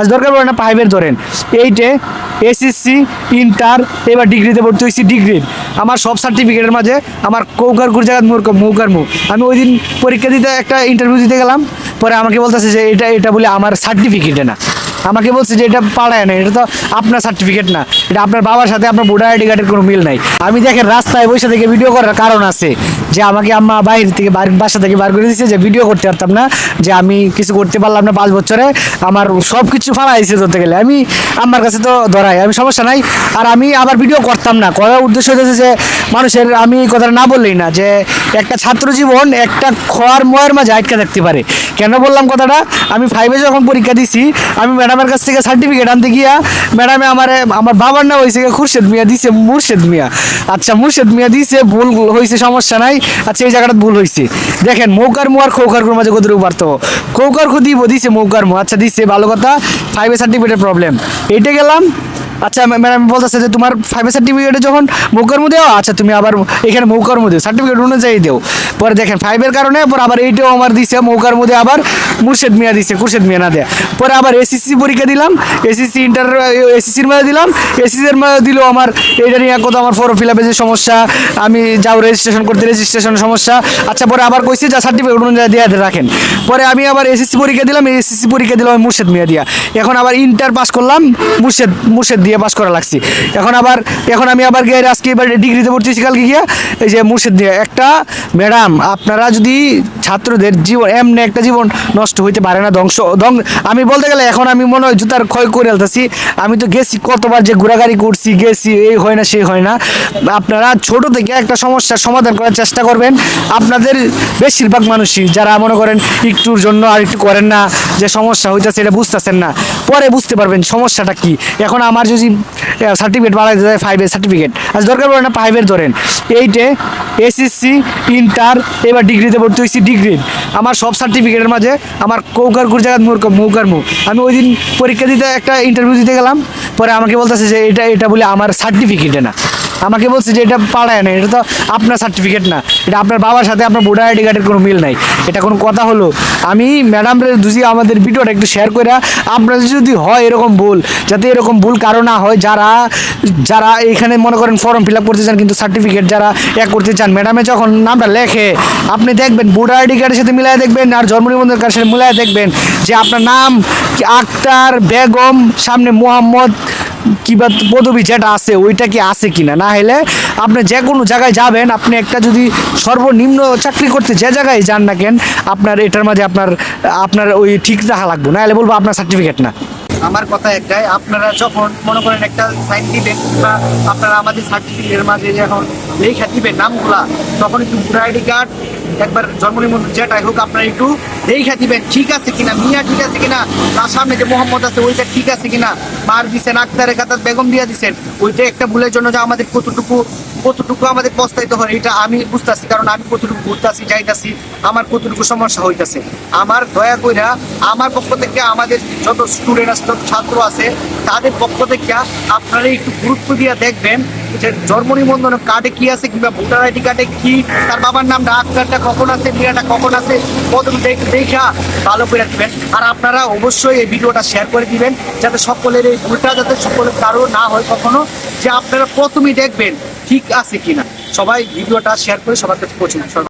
আজ দরকার পড়ে না ফাইভের ধরেন। এইটে এসএসসি ইন্টার এবার ডিগ্রিতে ভর্তি হয়েছি ডিগ্রির আমার সব সার্টিফিকেটের মাঝে আমার কৌকার কৌকারকুর জায়গা মুখ মৌকার মুখ আমি ওই দিন পরীক্ষা দিতে একটা ইন্টারভিউ দিতে গেলাম, পরে আমাকে বলতেছে যে এটা এটা বলে আমার সার্টিফিকেটে না। আমাকে বলছে যে এটা পাড়ায় না এটা তো আপনার সার্টিফিকেট না। এটা আপনার বাবার সাথে আপনার ভোটার আইডি কার্ডের কোনো মিল নাই। আমি দেখেন রাস্তায় বসে থেকে ভিডিও করার কারণ আছে যে আমাকে আম্মা বাইরে থেকে বাসা থেকে বার করে দিয়েছে যে ভিডিও করতে পারতাম না, যে আমি কিছু করতে পারলাম না পাঁচ বছরে, আমার সব কিছু ফালা হয়েছে ধরতে গেলে। আমি আমার কাছে তো ধরাই, আমি সমস্যা নাই। আর আমি আবার ভিডিও করতাম না, করার উদ্দেশ্য হচ্ছে যে মানুষের, আমি কথাটা না বললেই না, যে একটা ছাত্র জীবন একটা খোয়ার ময়ের মাঝে আটকে থাকতে পারে। কেন বললাম কথাটা? আমি ফাইভে যখন পরীক্ষা দিছি, আমি ম্যাডামের কাছ থেকে সার্টিফিকেট আনতে গিয়া ম্যাডামে আমার আমার বাবার নাম হয়েছে খুরশেদ মিয়া, দিছে মুর্শেদ মিয়া। আচ্ছা মুর্শেদ মিয়া দিছে, ভুল হয়েছে সমস্যা নাই। আচ্ছা এই জায়গাটা ভুল হয়েছে দেখেন, মৌকার মু আর খৌকার খুর মাঝে কতটুকু পারতো কৌকার খু দিব, দিছে মৌকার মু আচ্ছা দিছে, ভালো কথা। ফাইভে সার্টিফিকেটের প্রবলেম এইটা গেলাম। আচ্ছা ম্যাডাম বলতেছে যে তোমার ফাইভের সার্টিফিকেটে যখন মৌকর্ম দেও আচ্ছা তুমি আবার এখানে মৌকর্ম দিও সার্টিফিকেট অনুযায়ী দেও। পরে দেখেন ফাইভের কারণে, পরে আবার এইটাও আমার দিছে মৌকার মধ্যে আবার মুর্শেদ মিয়া দিছে, খুরশেদ মিয়া না দেয়া। পরে আবার এসএসসি পরীক্ষা দিলাম এসএসসি ইন্টার এসএসসির মধ্যে দিলাম এসএসসির মধ্যে দিল আমার এইটা নিয়ে কত আমার ফর্ম ফিল আপের যে সমস্যা, আমি যাও রেজিস্ট্রেশন করতে রেজিস্ট্রেশনের সমস্যা। আচ্ছা পরে আবার কইছি যা সার্টিফিকেট অনুযায়ী দিয়ে রাখেন। পরে আমি আবার এসএসসি পরীক্ষা দিলাম এসএসসি পরীক্ষা দিলাম মুর্শেদ মিয়া দিয়া। এখন আবার ইন্টার পাস করলাম, মুর্শেদ মুর্শেদ পাস করা লাগছি। এখন আবার এখন আমি আবার গিয়ে আজকে এবার ডিগ্রিতে ভর্তি হয়েছি কালকে গিয়া। এই যে মুর্শিদ দিয়ে একটা, ম্যাডাম, আপনারা যদি ছাত্রদের জীবন, এমনি একটা জীবন নষ্ট হইতে পারে না, ধ্বংস ধ্বংস আমি বলতে গেলে এখন আমি মনে হয় জুতার ক্ষয় করে আলতাছি আমি তো গেছি কতবার যে ঘোরাঘুরি করছি, গেছি, এই হয় না সেই হয় না। আপনারা ছোট থেকে একটা সমস্যার সমাধান করার চেষ্টা করবেন। আপনাদের বেশিরভাগ মানুষই যারা মনে করেন একটুর জন্য আর একটু করেন না, যে সমস্যা হইতেছে, এটা বুঝতেছেন না। পরে বুঝতে পারবেন সমস্যাটা কি। এখন আমার যদি সার্টিফিকেট বাড়াইতে যায় ফাইভের সার্টিফিকেট আর দরকার পড়ে না ফাইভের ধরেন। এইটে এসএসসি ইন্টার এবার ডিগ্রিতে ভর্তি হয়েছি ডিগ্রির আমার সব সার্টিফিকেটের মাঝে আমার কৌকার কৌকারকুর জায়গা মোর মৌকার মুখ আমি ওই দিন পরীক্ষা দিতে একটা ইন্টারভিউ দিতে গেলাম। পরে আমাকে বলতেছে যে এটা এটা বলে আমার সার্টিফিকেটে না। আমাকে বলছে যে এটা পাড়ায় না এটা তো আপনার সার্টিফিকেট না। এটা আপনার বাবার সাথে আপনার ভোটার আইডি কার্ডের কোনো মিল নাই। এটা কোনো কথা হলো? আমি ম্যাডামরে যদি আমাদের ভিডিওটা একটু শেয়ার করে আপনার যদি হয় এরকম ভুল, যাতে এরকম ভুল কারও না হয়, যারা যারা এখানে মনে করেন ফর্ম ফিল আপ করতে চান, কিন্তু সার্টিফিকেট যারা এক করতে চান ম্যাডামে যখন নামটা লেখে, আপনি দেখবেন ভোটার আইডি কার্ডের সাথে মিলাই দেখবেন, আর জন্ম নিবন্ধন কার্ডের সাথে মিলাই দেখবেন যে আপনার নাম আক্তার বেগম, সামনে মোহাম্মদ কিবা পদবি যেটা আছে, ওইটা কি আছে কিনা? না হলে আপনি যে কোনো জায়গায় যাবেন, আপনি একটা যদি সর্বনিম্ন চাকরি করতে যে জায়গায় যান না কেন, আপনার এটার মাঝে আপনার আপনার ওই ঠিক রাখা লাগবে। না হলে বলব আপনার সার্টিফিকেট না। আমার কথা একটাই, আপনারা যখন মনে করেন একটা সাইন দিবেন বা আপনারা আমাদের সার্টিফিকেটের মাঝে যখন লেখা দিবেন নামগুলা, তখন একটু ভোটার আইডি কার্ড একবার জন্ম যেটাই হোক, আপনারা একটু দেখা দিবেন, ঠিক আছে কিনা, মিয়া ঠিক আছে কিনা, তার সামনে যে মোহাম্মদ আছে, ওইটা ঠিক আছে কিনা, মার দিছেন আক্তারে কাতার বেগম দিয়া দিছেন, ওইটা একটা ভুলের জন্য যে আমাদের কতটুকু কতটুকু আমাদের পস্তাইতে হয়, এটা আমি বুঝতেছি, কারণ আমি কতটুকু ঘুরতেছি, যাইতাছি, আমার কতটুকু সমস্যা হইতাছে। আমার দয়া কইরা, আমার পক্ষ থেকে আমাদের যত স্টুডেন্ট আছে ছাত্র আছে, তাদের পক্ষ থেকে আপনারা একটু গুরুত্ব দিয়ে দেখবেন জন্ম নিবন্ধন কার্ডে কি আছে কিংবা ভোটার আইডি কার্ডে কি, তার বাবার নাম, ডাক কার্ডটা কখন আছে বিয়াটা কখন আছে কত দেখ- ভালো করে দিবেন আর আপনারা অবশ্যই এই ভিডিওটা শেয়ার করে দিবেন, যাতে সকলের এই ভুলটা যাতে সকলের কারও না হয় কখনো, যে আপনারা প্রথমেই দেখবেন ঠিক আছে কিনা সবাই ভিডিওটা শেয়ার করে সবার কাছে পৌঁছে দিন।